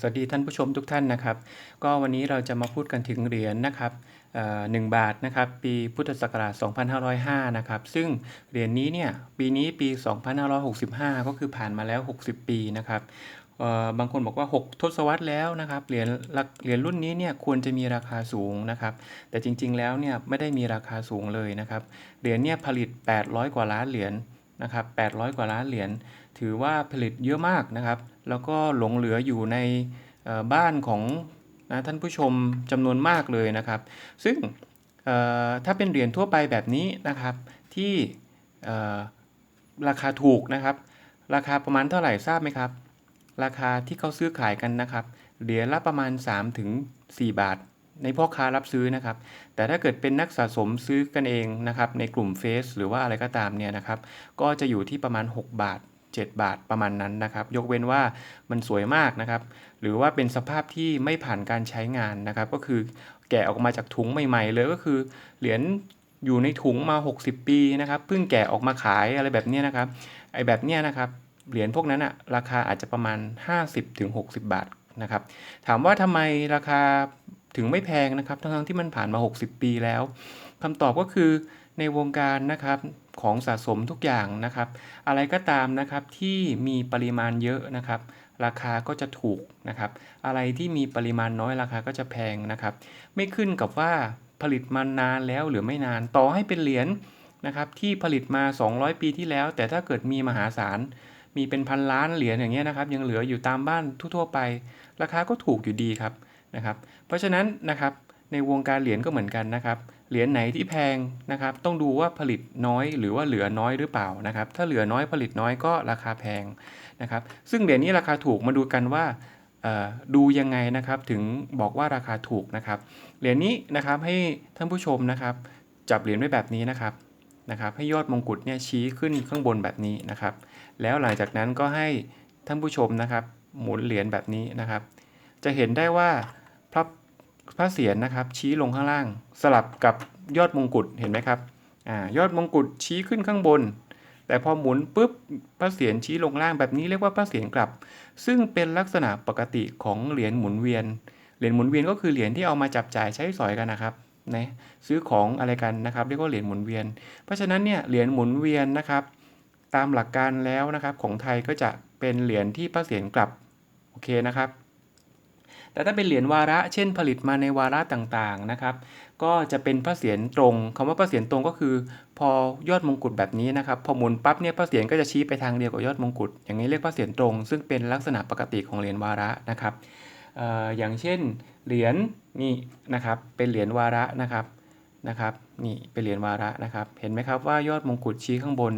สวัสดีท่านผู้ชมทุกท่านนะครับ ก็วันนี้เราจะมาพูดกันถึงเหรียญนะครับหนึ่งบาทนะครับ ปีพุทธศักราช 2505 นะครับ ซึ่งเหรียญนี้เนี่ยปีนี้ปี 2565 ก็คือผ่านมาแล้ว 60 ปีนะครับบางคนบอกว่า 6 ทศวรรษแล้วนะครับเหรียญเหรียญรุ่นนี้เนี่ยควรจะมีราคาสูงนะครับ แต่จริงๆแล้วเนี่ยไม่ได้มีราคาสูงเลยนะครับเหรียญเนี่ยผลิต 800 กว่าล้านเหรียญ นะครับ800 กว่าล้านเหรียญถือว่าผลิตเยอะมากนะครับ แล้วก็หลงเหลืออยู่ในบ้านของนะท่านผู้ชมจำนวนมากเลยนะครับ ซึ่งถ้าเป็นเหรียญทั่วไปแบบนี้นะครับที่ราคาถูกนะครับ ราคาประมาณเท่าไหร่ทราบไหมครับ ราคาที่เขาซื้อขายกันนะครับเหรียญละประมาณ 3-4ถึง4บาท ในพ่อค้ารับซื้อนะครับ แต่ถ้าเกิดเป็นนักสะสมซื้อกันเองนะครับ ในกลุ่มเฟซหรือว่าอะไรก็ตามเนี่ยนะครับ ก็จะอยู่ที่ประมาณ 6 บาท 7 บาทประมาณนั้นนะครับ ยกเว้นว่ามันสวยมากนะครับ หรือว่าเป็นสภาพที่ไม่ผ่านการใช้งานนะครับ ก็คือแกะออกมาจากถุงใหม่ๆ เลยก็คือเหรียญอยู่ในถุงมา 60 ปีนะครับเพิ่งแกะออกมาขายอะไรแบบนี้นะครับ ไอ้แบบเนี้ยนะครับเหรียญพวกนั้นอะราคาอาจจะประมาณ 50-60 บาทนะครับ ถามว่าทำไมราคา ถึงไม่แพงนะครับ ทั้งๆที่มันผ่านมา 60 ปีแล้วคำตอบก็คือในวงการนะครับของสะสมทุกอย่างนะครับ อะไรก็ตามนะครับที่มีปริมาณเยอะนะครับ ราคาก็จะถูกนะครับ อะไรที่มีปริมาณน้อยราคาก็จะแพงนะครับ ไม่ขึ้นกับว่าผลิตมานานแล้วหรือไม่นานต่อให้เป็นเหรียญนะครับที่ผลิตมา 200 ปีที่แล้ว แต่ถ้าเกิดมีมหาศาลมีเป็นพันล้านเหรียญอย่างเงี้ยนะครับ ยังเหลืออยู่ตามบ้านทั่วๆไป ราคาก็ถูกอยู่ดีครับ นะครับ เพราะฉะนั้นนะครับในวงการเหรียญก็เหมือนกันนะครับ เหรียญไหนที่แพงนะครับ ต้องดูว่าผลิตน้อยหรือว่าเหลือน้อยหรือเปล่านะครับ ถ้าเหลือน้อยผลิตน้อยก็ราคาแพงนะครับ ซึ่งเหรียญนี้ราคาถูกมาดูกันว่าดูยังไงนะครับถึงบอกว่าราคาถูกนะครับ เหรียญนี้นะครับให้ท่านผู้ชมนะครับจับเหรียญไว้แบบนี้นะครับนะครับให้ยอดมงกุฎเนี่ยชี้ขึ้นข้างบนแบบนี้นะครับ แล้วหลังจากนั้นก็ให้ท่านผู้ชมนะครับ หมุนเหรียญแบบนี้นะครับ จะเห็นได้ว่า พระพระเศียรนะครับ ชี้ลงข้างล่าง สลับกับยอดมงกุฎเห็นไหมครับอ่ายอดมงกุฎชี้ขึ้นข้างบน แต่พอหมุนปุ๊บพระเศียรชี้ลงล่างแบบนี้เรียกว่าพระเศียรกลับ ซึ่งเป็นลักษณะปกติของเหรียญหมุนเวียน เหรียญหมุนเวียนก็คือเหรียญที่เอามาจับจ่ายใช้สอยกันนะครับนะซื้อของอะไรกันนะครับ เรียกว่าเหรียญหมุนเวียน เพราะฉะนั้นเนี่ยเหรียญหมุนเวียนนะครับ ตามหลักการแล้วนะครับของไทยก็จะเป็นเหรียญที่พระเศียรกลับโอเคนะครับ แต่ถ้าเป็นเหรียญวาระ เช่นผลิตมาในวาระต่างๆนะครับ ก็จะเป็นพระเศียรตรงคำว่าพระเศียรตรงก็คือ พอยอดมงกุฎแบบนี้นะครับ พอหมุนปั๊บเนี่ยพระเศียรก็จะชี้ไปทางเดียวกับยอดมงกุฎ อย่างนี้เรียกพระเศียรตรง ซึ่งเป็นลักษณะปกติของเหรียญวาระนะครับอออย่างเช่นเหรียญนี่นะครับ เป็นเหรียญวาระนะครับนะครับนี่เป็นเหรียญวาระนะครับ เห็นไหมครับว่ายอดมงกุฎชี้ข้างบน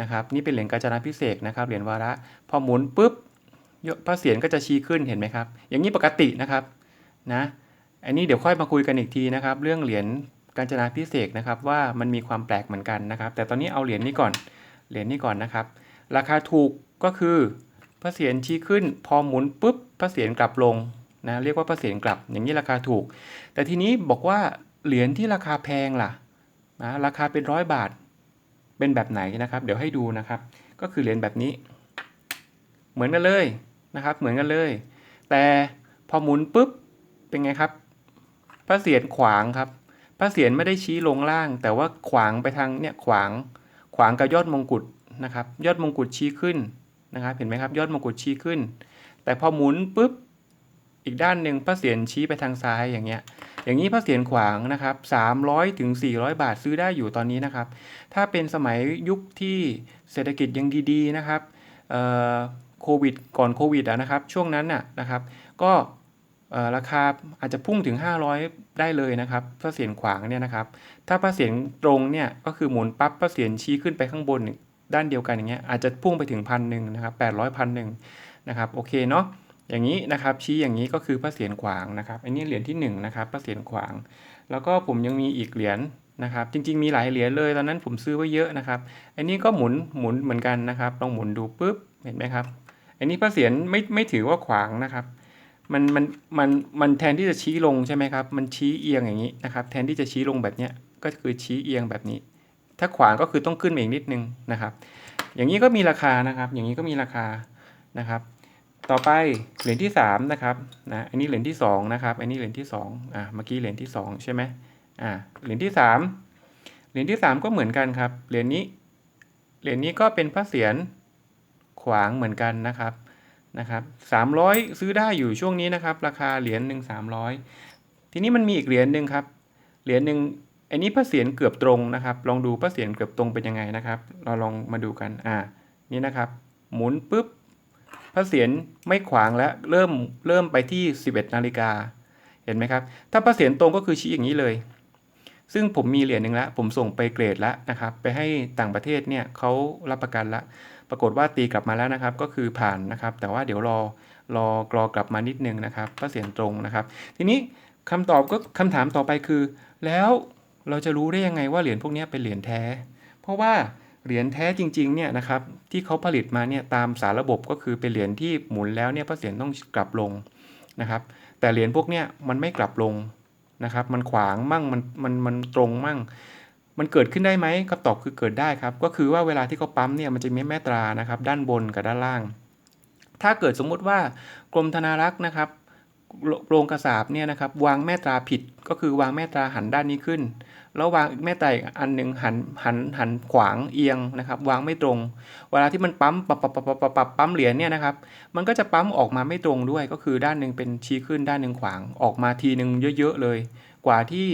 นะครับ นี่เป็นเหรียญกาญจนาพิเศษนะครับเหรียญวาระ พอหมุนปุ๊บ พระเศียรก็จะชี้ขึ้นเห็นไหมครับ อย่างนี้ปกตินะครับนะอันนี้เดี๋ยวค่อยมาคุยกันอีกทีนะครับ เรื่องเหรียญกาญจนาพิเศษนะครับว่ามันมีความแปลกเหมือนกันนะครับ แต่ตอนนี้เอาเหรียญนี้ก่อนเหรียญนี้ก่อนนะครับ ราคาถูกก็คือพระเศียรชี้ขึ้น พอหมุนปุ๊บพระเศียรกลับลงนะเรียกว่าพระเศียรกลับ อย่างนี้ราคาถูก แต่ทีนี้บอกว่าเหรียญที่ราคาแพงล่ะนะราคาเป็นร้อยบาทเป็นแบบไหนนะครับ เดี๋ยวให้ดูนะครับ ก็คือเหรียญแบบนี้ เหมือนกันเลย นะครับ เหมือนกันเลย แต่พอหมุนปุ๊บเป็นไงครับ พระเศียรขวางครับ พระเศียรไม่ได้ชี้ลงล่าง แต่ว่าขวางไปทางเนี่ยขวางขวางกับยอดมงกุฎนะครับ ยอดมงกุฎชี้ขึ้นนะครับ เห็นไหมครับ ยอดมงกุฎชี้ขึ้น แต่พอหมุนปุ๊บอีกด้านหนึ่งพระเศียรชี้ไปทางซ้ายอย่างเงี้ย อย่างนี้พระเศียรขวางนะครับ300ถึง400 บาทซื้อได้อยู่ตอนนี้นะครับ ถ้าเป็นสมัยยุคที่เศรษฐกิจยังดีๆนะครับเอ่อ โควิดก่อนโควิดนะครับ ช่วงนั้นน่ะนะครับ ก็ราคาอาจจะพุ่งถึง 500 ได้เลยนะครับพระเศียรขวางเนี่ยนะครับ ถ้าพระเศียรตรงเนี่ยก็คือหมุนปั๊บพระเศียรชี้ขึ้นไปข้างบนด้านเดียวกันอย่างเงี้ยอาจจะพุ่งไปถึงพันหนึ่งนะครับ800พันหนึ่งนะครับโอเคเนาะอย่างนี้นะครับชี้อย่างนี้ก็คือพระเศียรขวางนะครับอันนี้เหรียญที่หนึ่งนะครับพระเศียรขวาง แล้วก็ผมยังมีอีกเหรียญนะครับ จริง ๆ มีหลายเหรียญเลยตอนนั้นผมซื้อไว้เยอะนะครับ อันนี้ก็หมุนหมุนเหมือนกันนะครับลองหมุนดูปุ๊บเห็นไหมครับ อันนี้พระเศียรไม่ไม่ถือว่าขวางนะครับ มันมันมันมันแทนที่จะชี้ลงใช่ไหมครับ มันชี้เอียงอย่างนี้นะครับ แทนที่จะชี้ลงแบบเนี้ยก็คือชี้เอียงแบบนี้ ถ้าขวางก็คือต้องขึ้นมาอีกนิดนึงนะครับ อย่างนี้ก็มีราคานะครับ อย่างนี้ก็มีราคานะครับ ต่อไปเหรียญที่สามนะครับนะอันนี้เหรียญที่สองนะครับ อันนี้เหรียญที่สองอ่าเมื่อกี้เหรียญที่สองใช่ไหมอ่าเหรียญที่สามเหรียญที่สามก็เหมือนกันครับ เหรียญนี้ เหรียญนี้ก็เป็นพระเศียร ขวางเหมือนกันนะครับนะครับสามร้อยซื้อได้อยู่ช่วงนี้นะครับ ราคาเหรียญหนึ่งสามร้อยทีนี้มันมีอีกเหรียญหนึ่งครับเหรียญหนึ่งอันนี้พระเศียรเกือบตรงนะครับ ลองดูพระเศียรเกือบตรงเป็นยังไงนะครับ เราลองมาดูกันอ่านี่นะครับ หมุนปุ๊บพระเศียรไม่ขวางแล้วเริ่มเริ่มไปที่ 11นาฬิกาเห็นไหมครับ ถ้าพระเศียรตรงก็คือชี้อย่างนี้เลย ซึ่งผมมีเหรียญหนึ่งแล้วผมส่งไปเกรดแล้วนะครับ ไปให้ต่างประเทศเนี่ยเขารับประกันล้วปรากฏว่าตีกลับมาแล้วนะครับ ก็คือผ่านนะครับ แต่ว่าเดี๋ยวรอรอกรอกลับมานิดนึงนะครับพระเศียรตรงนะครับ ทีนี้คำตอบก็คำถามต่อไปคือ แล้วเราจะรู้ได้ยังไงว่าเหรียญพวกนี้เป็นเหรียญแท้ เพราะว่าเหรียญแท้จริงๆเนี่ยนะครับที่เขาผลิตมาเนี่ยตามสารระบบก็คือเป็นเหรียญที่หมุนแล้วเนี่ยพระเศียรต้องกลับลงนะครับ แต่เหรียญพวกเนี้ยมันไม่กลับลง นะครับ มันขวางมั่งมันมันมันตรงมั่ง มันเกิดขึ้นได้ไหมคำตอบคือเกิดได้ครับ ก็คือว่าเวลาที่เขาปั๊มเนี่ยมันจะมีแม่ตรานะครับ ด้านบนกับด้านล่าง ถ้าเกิดสมมุติว่ากรมธนารักษ์นะครับ โรงกระสาบเนี่ยนะครับวางแม่ตราผิดก็คือวางแม่ตราหันด้านนี้ขึ้น แล้ววางแม่ตราอีกอันหนึ่งหันหันหันขวางเอียงนะครับวางไม่ตรง เวลาที่มันปั๊มปับปับปับปับปับปับปั๊มเหรียญเนี่ยนะครับมันก็จะปั๊มออกมาไม่ตรงด้วย ก็คือด้านหนึ่งเป็นชี้ขึ้นด้านหนึ่งขวางออกมาทีหนึ่งเยอะๆเลย กว่าที่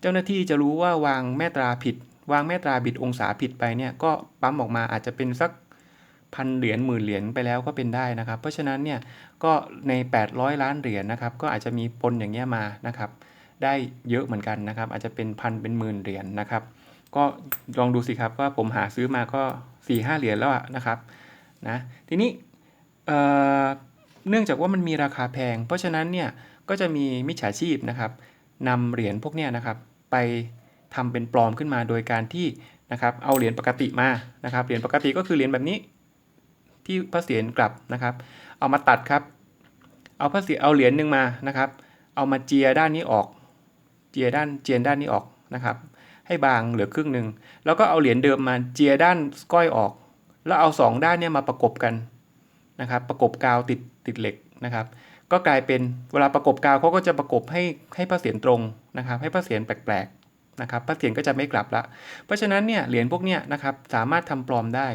เจ้าหน้าที่จะรู้ว่าวางแม่ตราผิด วางแม่ตราบิดองศาผิดไปเนี่ยก็ปั๊มออกมาอาจจะเป็นสัก พันเหรียญหมื่นเหรียญไปแล้วก็เป็นได้นะครับ เพราะฉะนั้นเนี่ยก็ใน 800 ล้านเหรียญนะครับก็อาจจะมีปนอย่างเงี้ยมานะครับได้เยอะเหมือนกันนะครับ อาจจะเป็นพันเป็นหมื่นเหรียญนะครับ ก็ลองดูสิครับว่าผมหาซื้อมาก็4ี่ห้าเหรียญแล้วนะครับนะทีนี้เเนื่องจากว่ามันมีราคาแพง เพราะฉะนั้นเนี่ยก็จะมีมิจฉาชีพนะครับนำเหรียญพวกเนี้ยนะครับ ไปทำเป็นปลอมขึ้นมาโดยการที่นะครับเอาเหรียญปกติมานะครับเหรียญปกติก็คือเหรียญแบบนี้ ที่พระเศียรกลับนะครับ เอามาตัดครับ เอาพระเศียรเอาเหรียญหนึ่งมานะครับ เอามาเจียด้านนี้ออก เจียด้านเจียนด้านนี้ออกนะครับ ให้บางเหลือครึ่งหนึ่งแล้วก็เอาเหรียญเดิมมาเจียด้านก้อยออก แล้วเอาสองด้านเนี่ยมาประกบกันนะครับ ประกบกาวติดติดเหล็กนะครับ ก็กลายเป็นเวลาประกบกาวเขาก็จะประกบให้ให้พระเศียรตรงนะครับ ให้พระเศียรแปลกๆนะครับพระเศียรก็จะไม่กลับละ เพราะฉะนั้นเนี่ยเหรียญพวกเนี้ยนะครับสามารถทำปลอมได้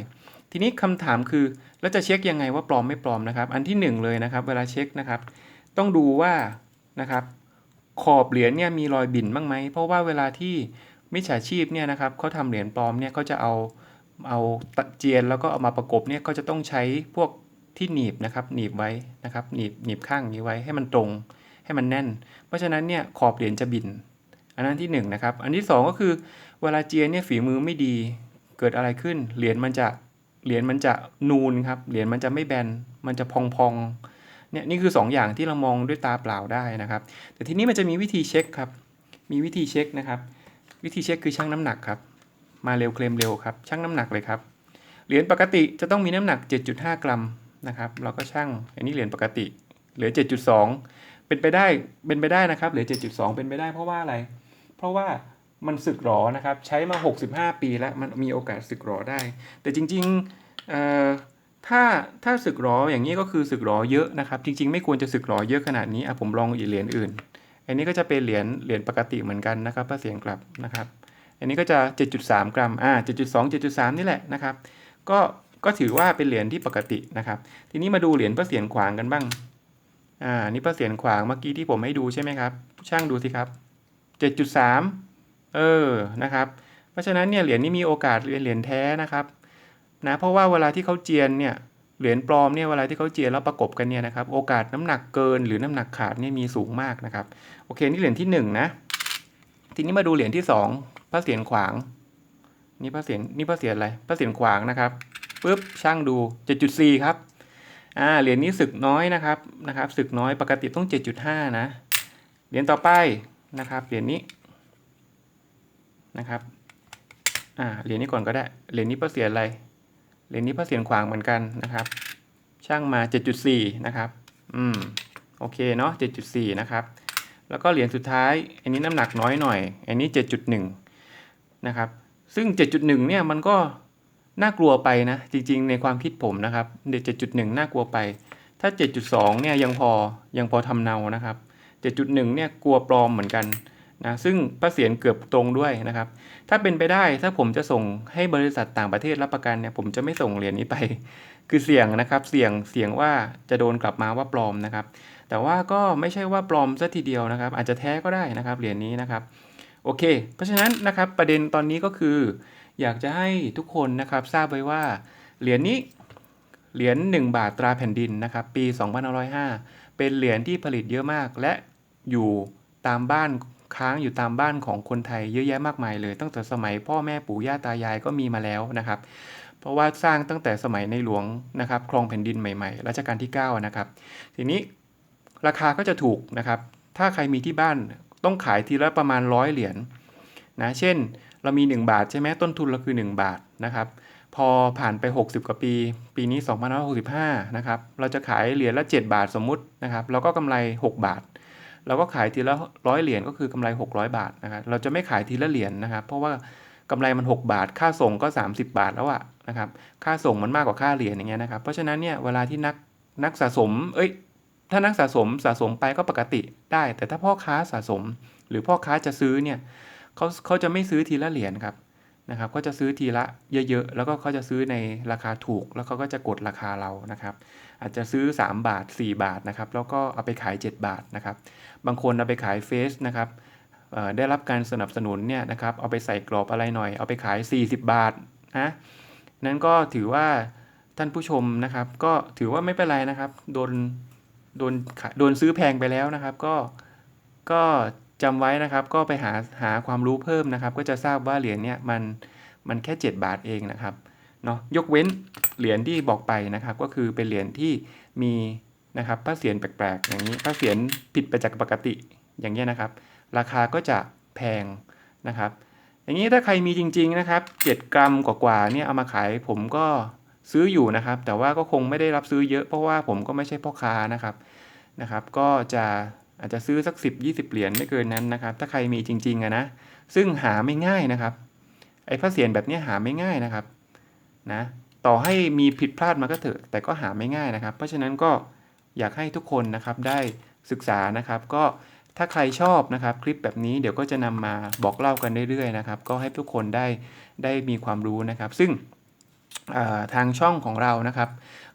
ทีนี้คำถามคือแล้วจะเช็คยังไงว่าปลอมไม่ปลอมนะครับ อันที่หนึ่งเลยนะครับ เวลาเช็คนะครับ ต้องดูว่านะครับ ขอบเหรียญเนี่ยมีรอยบิ่นบ้างไหมเพราะว่าเวลาที่มิจฉาชีพเนี่ยนะครับเขาทำเหรียญปลอมเนี่ยเขาจะเอาเอาตะเจียนแล้วก็เอามาประกบเนี่ยเขาจะต้องใช้พวกที่หนีบนะครับหนีบไว้นะครับหนีบหนีบข้างนี้ไว้ให้มันตรงให้มันแน่น เพราะฉะนั้นเนี่ยขอบเหรียญจะบิน อันนั้นที่1นนะครับอันที่ 2 ก็คือเวลาเจียนเนี่ยฝีมือไม่ดีเกิดอะไรขึ้นเหรียญมันจะ เหรียญมันจะนูนครับ เหรียญมันจะไม่แบน มันจะพองๆเนี่ยนี่คือ2อย่างที่เรามองด้วยตาเปล่าได้นะครับ แต่ทีนี้มันจะมีวิธีเช็คครับ มีวิธีเช็คนะครับ วิธีเช็คคือชั่งน้ำหนักครับ มาเร็วเคลมเร็วครับชั่งน้ำหนักเลยครับ เหรียญปกติจะต้องมีน้ำหนัก 7.5 กรัมนะครับ เราก็ชั่ง อันนี้เหรียญปกติ เหลือ 7.2 เป็นไปได้ เป็นไปได้นะครับ เหลือ 7.2 เป็นไปได้เพราะว่าอะไร เพราะว่า มันสึกหรอนะครับ ใช้มา 65 ปีแล้วมันมีโอกาสสึกหรอได้ แต่จริงๆถ้าถ้าสึกหรออย่างนี้ก็คือสึกหรอเยอะนะครับ จริง ๆ ไม่ควรจะสึกหรอเยอะขนาดนี้อะผมลองอีกเหรียญอื่น อันนี้ก็จะเป็นเหรียญเหรียญปกติเหมือนกันนะครับพระเสียงกลับนะครับ อันนี้ก็จะ 7.3 กรัมอ่า7.2 7.3 นี่แหละนะครับ ก็ก็ถือว่าเป็นเหรียญที่ปกตินะครับ ทีนี้มาดูเหรียญพระเสียรขวางกันบ้าง อ่า นี่พระเสียรขวางเมื่อกี้ที่ผมให้ดูใช่ไหมครับ ช่างดูสิครับ 7.3 เออนะครับ เพราะฉะนั้นเนี่ยเหรียญนี้มีโอกาสเรียนเหรียญแท้นะครับนะเพราะว่าเวลาที่เขาเจียนเนี่ยเหรียญปลอมเนี่ยเวลาที่เขาเจียนแล้วประกบกันเนี่ยนะครับโอกาสน้ำหนักเกินหรือน้ำหนักขาดเนี่ยมีสูงมากนะครับโอเคนี่เหรียญที่1นนะทีนี้มาดูเหรียญที่ 2 พระเศียรขวาง นี่พระเศียรนี่พระเศียรอะไรพระเศียรขวางนะครับปุ๊บช่างดู7.4ครับอ่าเหรียญนี้สึกน้อยนะครับนะครับสึกน้อยปกติต้อง 7.5 นะเหรียญต่อไปนะครับเหรียญนี้ นะครับอ่าเหรียญนี้ก่อนก็ได้ เหรียญนี้พระเศียรอะไร เหรียญนี้พระเศียรขวางเหมือนกันนะครับ ช่างมา 7.4 นะครับ อืม โอเคเนาะ 7.4 นะครับ แล้วก็เหรียญสุดท้าย อันนี้น้ำหนักน้อยหน่อย อันนี้ 7.1 นะครับ ซึ่ง 7.1 เนี่ยมันก็น่ากลัวไปนะ จริง ๆ ในความคิดผมนะครับเด็ก7.1 น่ากลัวไปถ้าถ้า 7.2 เนี่ยยังพอยังพอทำเนานะครับ 7.1 เนี่ยกลัวปลอมเหมือนกัน นะซึ่งพระเสียรเกือบตรงด้วยนะครับ ถ้าเป็นไปได้ถ้าผมจะส่งให้บริษัทต่างประเทศรับประกันเนี่ยผมจะไม่ส่งเหรียญนี้ไป คือเสี่ยงนะครับเสี่ยงเสี่ยงว่าจะโดนกลับมาว่าปลอมนะครับ แต่ว่าก็ไม่ใช่ว่าปลอมซะทีเดียวนะครับ อาจจะแท้ก็ได้นะครับเหรียญนี้นะครับโอเค เพราะฉะนั้นนะครับประเด็นตอนนี้ก็คือ อยากจะให้ทุกคนนะครับทราบไว้ว่าเหรียญนี้เหรียญ1บาทตราแผ่นดินนะครับปี2505 เป็นเหรียญที่ผลิตเยอะมากและอยู่ตามบ้าน ค้างอยู่ตามบ้านของคนไทยเยอะแยะมากมายเลย ตั้งแต่สมัยพ่อแม่ปู่ย่าตายายก็มีมาแล้วนะครับ เพราะว่าสร้างตั้งแต่สมัยในหลวงนะครับครองแผ่นดินใหม่ๆรัชกาลที่9นะครับทีนี้ราคาก็จะถูกนะครับ ถ้าใครมีที่บ้านต้องขายทีละประมาณร้อยเหรียญนะเช่นเรามี 1 บาทใช่ไหมต้นทุนเราคือ 1 บาทนะครับพอผ่านไป 60 กว่าปี ปีนี้ 2565 นะครับ เราจะขายเหรียญละ 7 บาทสมมุตินะครับ เราก็กำไร 6 บาท เราก็ขายทีละร้อยเหรียญก็คือกำไร 600 บาทนะครับเราจะไม่ขายทีละเหรียญนะครับ เพราะว่ากำไรมัน 6 บาท ค่าส่งก็ 30 บาทแล้วอะนะครับ ค่าส่งมันมากกว่าค่าเหรียญอย่างเงี้ยนะครับ เพราะฉะนั้นเนี่ยเวลาที่นักนักสะสม เอ้ย ถ้านักสะสมสะสมไปก็ปกติได้ แต่ถ้าพ่อค้าสะสม หรือพ่อค้าจะซื้อเนี่ยเขาเขาจะไม่ซื้อทีละเหรียญครับนะครับก็จะซื้อทีละเยอะๆ แล้วก็เขาจะซื้อในราคาถูก แล้วเขาก็จะกดราคาเรานะครับ อาจจะซื้อ 3 บาท 4 บาทนะครับ แล้วก็เอาไปขาย 7 บาทนะครับ บางคนเอาไปขายเฟสนะครับได้รับการสนับสนุนเนี่ยนะครับเอาไปใส่กรอบอะไรหน่อย เอาไปขาย 40 บาทนะนั้นก็ถือว่าท่านผู้ชมนะครับ ก็ถือว่าไม่เป็นไรนะครับโดนโดนโดนซื้อแพงไปแล้วนะครับ ก็ก็จำไว้นะครับ ก็ไปหาหาความรู้เพิ่มนะครับ ก็จะทราบว่าเหรียญเนี่ยมันมันแค่ 7 บาทเองนะครับเนาะยกเว้นเหรียญที่บอกไปนะครับ ก็คือเป็นเหรียญที่มี นะครับพระเศียรแปลกๆ อย่างนี้พระเศียรผิดไปจากปกติอย่างเงี้ยนะครับ ราคาก็จะแพงนะครับ อย่างนี้ถ้าใครมีจริง ๆนะครับ 7 กรัมกว่าๆเนี่ยเอามาขายผมก็ซื้ออยู่นะครับ แต่ว่าก็คงไม่ได้รับซื้อเยอะเพราะว่าผมก็ไม่ใช่พ่อค้านะครับนะครับ ก็จะอาจจะซื้อสัก 10 20 เหรียญไม่เกินนั้นนะครับ ถ้าใครมีจริงๆอะนะซึ่งหาไม่ง่ายนะครับ ไอ้พระเศียรแบบนี้หาไม่ง่ายนะครับนะต่อให้มีผิดพลาดมาก็เถอะแต่ก็หาไม่ง่ายนะครับ เพราะฉะนั้นก็ อยากให้ทุกคนนะครับได้ศึกษานะครับ ก็ถ้าใครชอบนะครับคลิปแบบนี้เดี๋ยวก็จะนำมาบอกเล่ากันเรื่อยๆนะครับ ก็ให้ทุกคนได้ได้มีความรู้นะครับ ซึ่งทางช่องของเรานะครับ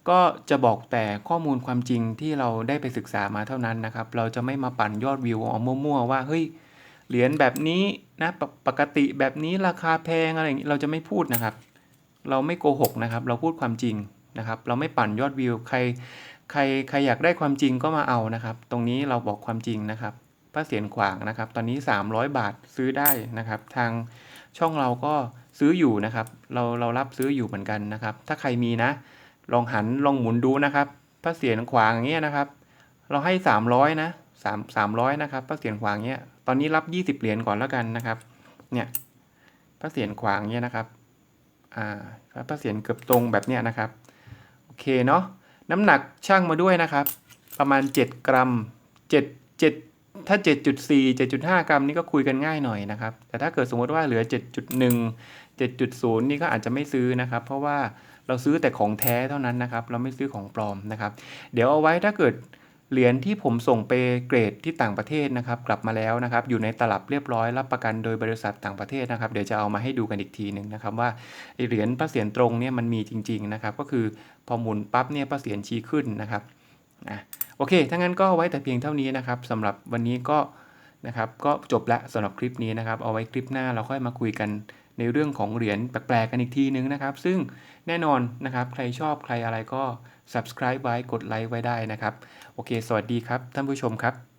ก็จะบอกแต่ข้อมูลความจริงที่เราได้ไปศึกษามาเท่านั้นนะครับ เราจะไม่มาปั่นยอดวิวเอามั่วๆว่าเฮ้ยเหรียญแบบนี้นะปปกติแบบนี้ราคาแพงอะไรอย่างนี้เราจะไม่พูดนะครับ เราไม่โกหกนะครับ เราพูดความจริงนะครับ เราไม่ปั่นยอดวิวใคร ใครใครอยากได้ความจริงก็มาเอานะครับ ตรงนี้เราบอกความจริงนะครับพระเสียรขวางนะครับ ตอนนี้ 300 บาทซื้อได้นะครับ ทางช่องเราก็ซื้ออยู่นะครับ เราเรารับซื้ออยู่เหมือนกันนะครับ ถ้าใครมีนะ ลองหันลองหมุนดูนะครับพระเศียรขวางอย่างเงี้ยนะครับ เราให้ 300นะ3 300นะครับพระเศียรขวางเงี้ย ตอนนี้รับ20เหรียญก่อนแล้วกันนะครับ เนี่ยพระเศียรขวางเงี้ยนะครับ อ่าพระเศียรเกือบตรงแบบเนี้ยนะครับ โอเคเนาะ น้ำหนักช่างมาด้วยนะครับ ประมาณ 7 กรัม 7 7 ถ้า 7.4 7.5 กรัมนี่ก็คุยกันง่ายหน่อยนะครับ แต่ถ้าเกิดสมมติว่าเหลือ 7.1 7.0 นี่ก็อาจจะไม่ซื้อนะครับ เพราะว่าเราซื้อแต่ของแท้เท่านั้นนะครับ เราไม่ซื้อของปลอมนะครับ เดี๋ยวเอาไว้ถ้าเกิด เหรียญที่ผมส่งไปเกรดที่ต่างประเทศนะครับ กลับมาแล้วนะครับ อยู่ในตลับเรียบร้อยรับประกันโดยบริษัทต่างประเทศนะครับ เดี๋ยวจะเอามาให้ดูกันอีกทีหนึ่งนะครับว่าไอเหรียญพระเศียรตรงเนี่ยมันมีจริง ๆนะครับ ก็คือพอหมุนปั๊บเนี่ยพระเศียรชี้ขึ้นนะครับอะโอเคถ้างั้นก็ไว้แต่เพียงเท่านี้นะครับสำหรับวันนี้ก็นะครับก็จบละสำหรับคลิปนี้นะครับ เอาไว้คลิปหน้าเราค่อยมาคุยกันในเรื่องของเหรียญแปลกๆกันอีกทีนึงนะครับ ซึ่งแน่นอนนะครับ ใครชอบใครอะไรก็ subscribe ไว้กดไลค์ไว้ได้นะครับ โอเค สวัสดีครับ ท่านผู้ชมครับ